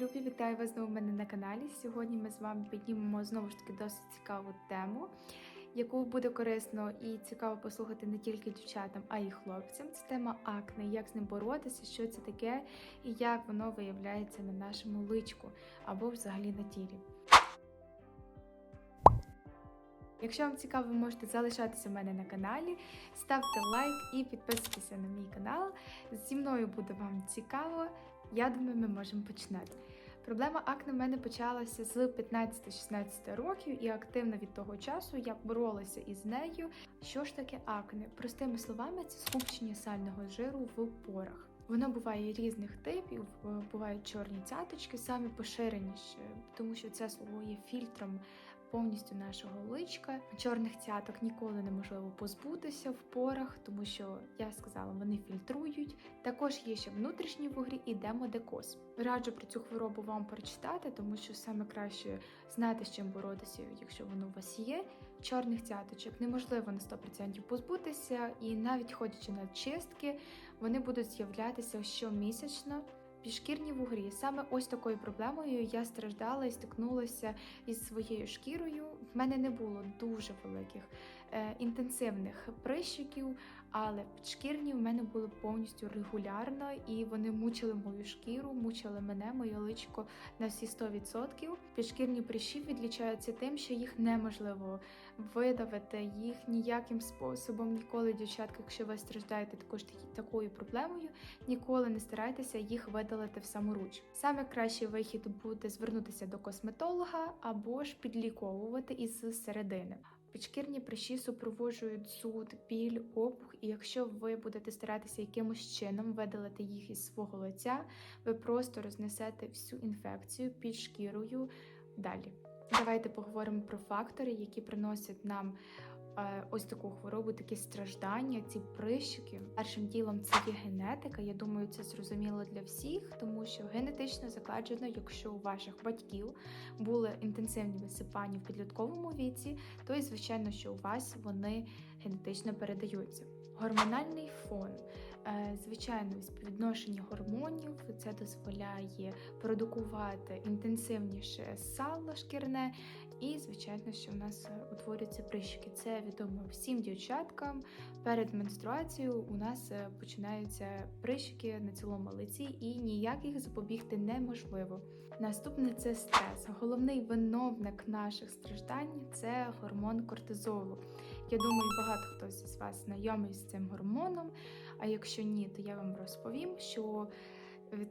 любі, вітаю вас знову в мене на каналі. Сьогодні ми з вами піднімемо знову ж таки досить цікаву тему, яку буде корисно і цікаво послухати не тільки дівчатам, а й хлопцям. Це тема акне, як з ним боротися, що це таке і як воно виявляється на нашому личку або взагалі на тілі. Якщо вам цікаво, ви можете залишатися в мене на каналі, ставте лайк і підписуйтеся на мій канал. Зі мною буде вам цікаво. Я думаю, ми можемо починати. Проблема акне в мене почалася з 15-16 років, і активно від того часу я боролася із нею. Що ж таке акне? Простими словами, це скупчення сального жиру в порах. Воно буває різних типів, бувають чорні цяточки, самі поширеніші, тому що це слугує фільтром повністю нашого личка. Чорних цяток ніколи неможливо позбутися в порах, тому що я сказала, вони фільтрують. Також є ще внутрішні вугрі і демодекоз. Раджу про цю хворобу вам прочитати, тому що саме краще знати, з чим боротися, якщо воно у вас є. Чорних цяточок неможливо на 100% позбутися, і навіть ходячи на чистки, вони будуть з'являтися щомісячно. Підшкірні вугрі. Саме ось такою проблемою я страждала і стикнулася із своєю шкірою. В мене не було дуже великих інтенсивних прищиків, але підшкірні в мене були повністю регулярно, і вони мучили мою шкіру, мучили мене, моє личко на всі 100%. Підшкірні прищі відлічаються тим, що їх неможливо видавити, їх ніяким способом ніколи, дівчатка, якщо ви страждаєте також такою проблемою, ніколи не старайтеся їх видалити в саморуч. Саме кращий вихід буде звернутися до косметолога або ж підліковувати із середини. Підшкірні прищі супроводжують зуд, біль, опух, і якщо ви будете старатися якимось чином видалити їх із свого лиця, ви просто рознесете всю інфекцію під шкірою далі. Давайте поговоримо про фактори, які приносять нам ось таку хворобу, такі страждання, ці прищики. Першим ділом це є генетика. Я думаю, це зрозуміло для всіх, тому що генетично закладено, якщо у ваших батьків були інтенсивні висипання в підлітковому віці, то і звичайно, що у вас вони генетично передаються. Гормональний фон. Е, Звичайно, співвідношення гормонів це дозволяє продукувати інтенсивніше сало шкірне, і, звичайно, що в нас е, утворюються прищики. Це відомо всім дівчаткам. Перед менструацією у нас е, починаються прищики на цілому лиці, і ніяк їх запобігти неможливо. Наступне це стрес. Головний виновник наших страждань це гормон кортизолу. Я думаю, багато хто з вас знайомий з цим гормоном. А якщо ні, то я вам розповім, що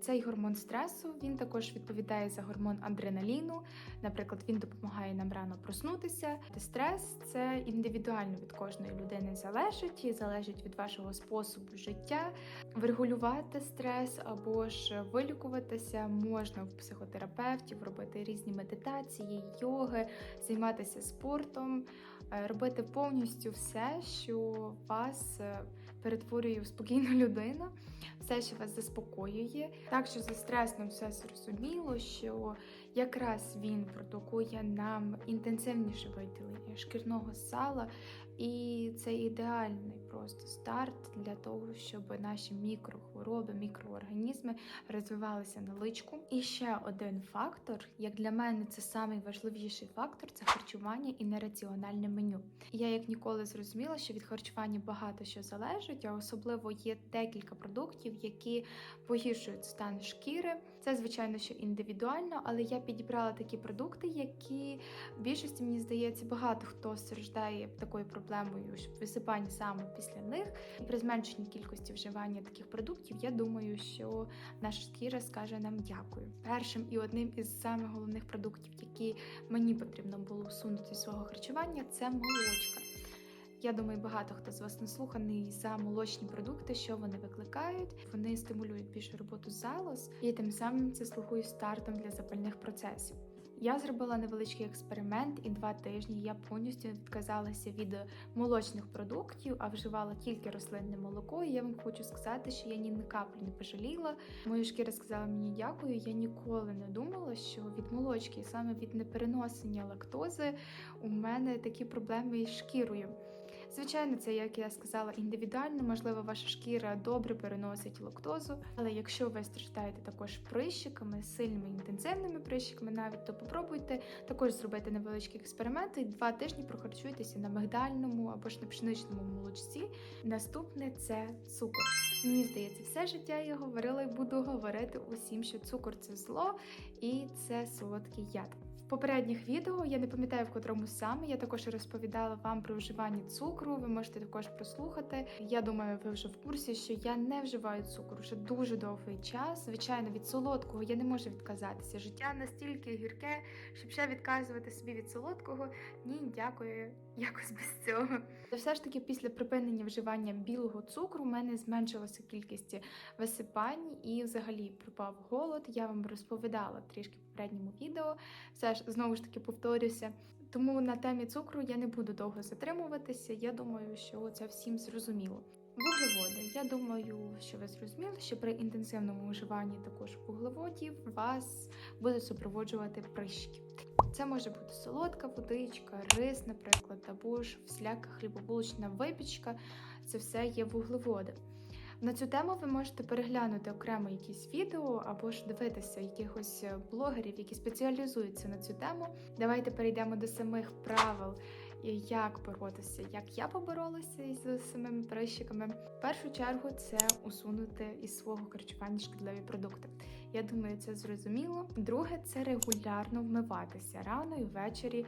цей гормон стресу він також відповідає за гормон адреналіну. Наприклад, він допомагає нам рано проснутися. Стрес це індивідуально від кожної людини залежить і залежить від вашого способу життя. Врегулювати стрес або ж вилікуватися можна в психотерапевтів, робити різні медитації, йоги, займатися спортом, е, робити повністю все, що вас е, перетворює в спокійну людину, все, що вас заспокоює. Так що за стресом все зрозуміло, що якраз він продукує нам інтенсивніше виділення шкірного сала, і це ідеальний просто старт для того, щоб наші мікрохвороби, мікроорганізми розвивалися на личку. І ще один фактор, як для мене, це найважливіший фактор це харчування і нераціональне меню. Я як ніколи зрозуміла, що від харчування багато що залежить, а особливо є декілька продуктів, які погіршують стан шкіри. Це звичайно що індивідуально, але я підібрала такі продукти, які в більшості мені здається багато хто страждає такою проблемою, що висипання саме після них. І при зменшенні кількості вживання таких продуктів, я думаю, що наша шкіра скаже нам дякую. Першим і одним із самих головних продуктів, які мені потрібно було усунути з свого харчування, це молочка. Я думаю, багато хто з вас наслуханий за молочні продукти, що вони викликають. Вони стимулюють більшу роботу залоз, і тим самим це слугує стартом для запальних процесів. Я зробила невеличкий експеримент, і два тижні я повністю відказалася від молочних продуктів, а вживала тільки рослинне молоко. І я вам хочу сказати, що я ні на каплі не пожаліла. Моя шкіра сказала мені дякую. Я ніколи не думала, що від молочки, саме від непереносення лактози, у мене такі проблеми із шкірою. Звичайно, це, як я сказала, індивідуально, можливо, ваша шкіра добре переносить лактозу, але якщо ви страждаєте також прищиками, сильними інтенсивними прищиками, навіть то попробуйте також зробити невеличкі експерименти. Два тижні прохарчуйтеся на мигдальному або ж на пшеничному молочці. Наступне це цукор. Мені здається, все життя я говорила і буду говорити усім, що цукор це зло і це солодкий яд. Попередніх відео я не пам'ятаю в котрому саме. Я також розповідала вам про вживання цукру. Ви можете також прослухати. Я думаю, ви вже в курсі, що я не вживаю цукру вже дуже довгий час. Звичайно, від солодкого я не можу відказатися. Життя настільки гірке, щоб ще відказувати собі від солодкого. Ні, дякую, якось без цього. Та все ж таки, після припинення вживання білого цукру, у мене зменшилася кількість висипань і взагалі пропав голод. Я вам розповідала трішки попередньому відео. Все ж знову ж таки повторюся. Тому на темі цукру я не буду довго затримуватися. Я думаю, що це всім зрозуміло. Вуглеводи. Я думаю, що ви зрозуміли, що при інтенсивному вживанні також вуглеводів вас буде супроводжувати прищики. Це може бути солодка водичка, рис, наприклад, або ж всяка хлібобулочна випічка. Це все є вуглеводи. На цю тему ви можете переглянути окремо якісь відео або ж дивитися якихось е, блогерів, які спеціалізуються на цю тему. Давайте перейдемо до самих правил, і як боротися, як я поборолася із самими прищиками. В першу чергу це усунути із свого харчування шкідливі продукти. Я думаю, це зрозуміло. Друге, це регулярно вмиватися рано і ввечері.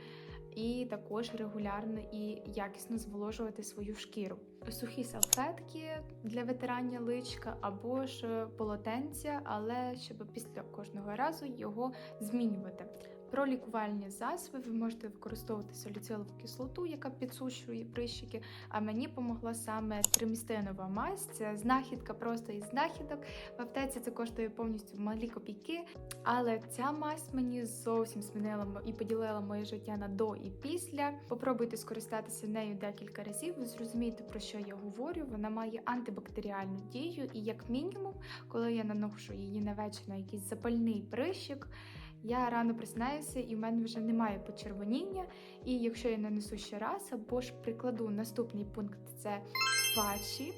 І також регулярно і якісно зволожувати свою шкіру. Сухі салфетки для витирання личка або ж полотенця, але щоб після кожного разу його змінювати. Про лікувальні засоби ви можете використовувати саліцилову кислоту, яка підсушує прищики. А мені помогла саме тримістинова мазь. Це знахідка просто із знахідок. В аптеці це коштує повністю малі копійки. Але ця мазь мені зовсім змінила і поділила моє життя на до і після. Попробуйте скористатися нею декілька разів. Ви зрозумієте, про що я говорю. Вона має антибактеріальну дію, і як мінімум, коли я наношу її на вечір на якийсь запальний прищик. Я рано просинаюся і в мене вже немає почервоніння. І якщо я нанесу ще раз, або ж прикладу наступний пункт це патчі.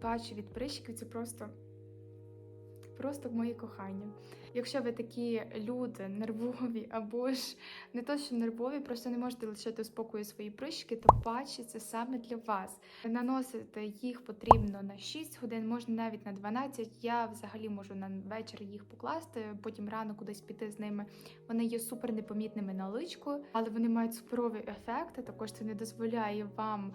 Патчі від прищиків це просто, просто моє кохання. Якщо ви такі люди нервові, або ж не то, що нервові, просто не можете лишити у спокою свої прищики, то патчі це саме для вас. Наносити їх потрібно на 6 годин, можна навіть на 12. Я взагалі можу на вечір їх покласти, потім рано кудись піти з ними. Вони є супер непомітними на личку, але вони мають суперовий ефект. Також це не дозволяє вам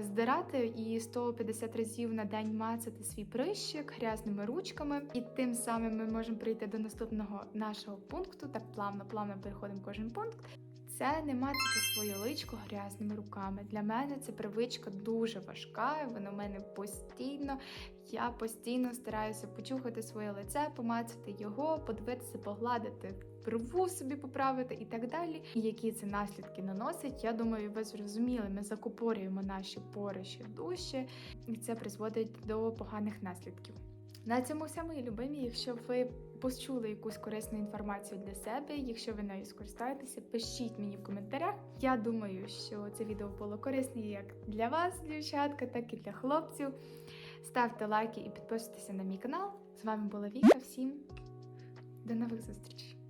здирати і 150 разів на день мацати свій прищик грязними ручками. І тим самим ми можемо прийти до наступного нашого пункту. Так плавно, плавно переходимо кожен пункт. Це не мацати своє личко грязними руками. Для мене це привичка дуже важка. Вона в мене постійно. Я постійно стараюся почухати своє лице, помацати його, подивитися, погладити брову собі поправити і так далі. І які це наслідки наносить, я думаю, ви зрозуміли. Ми закупорюємо наші пори дужче, і це призводить до поганих наслідків. На цьому все, мої любимі. Якщо ви почули якусь корисну інформацію для себе, якщо ви нею скористаєтеся, пишіть мені в коментарях. Я думаю, що це відео було корисне як для вас, дівчатка, так і для хлопців. Ставте лайки і підписуйтеся на мій канал. З вами була Віка. Всім до нових зустрічей!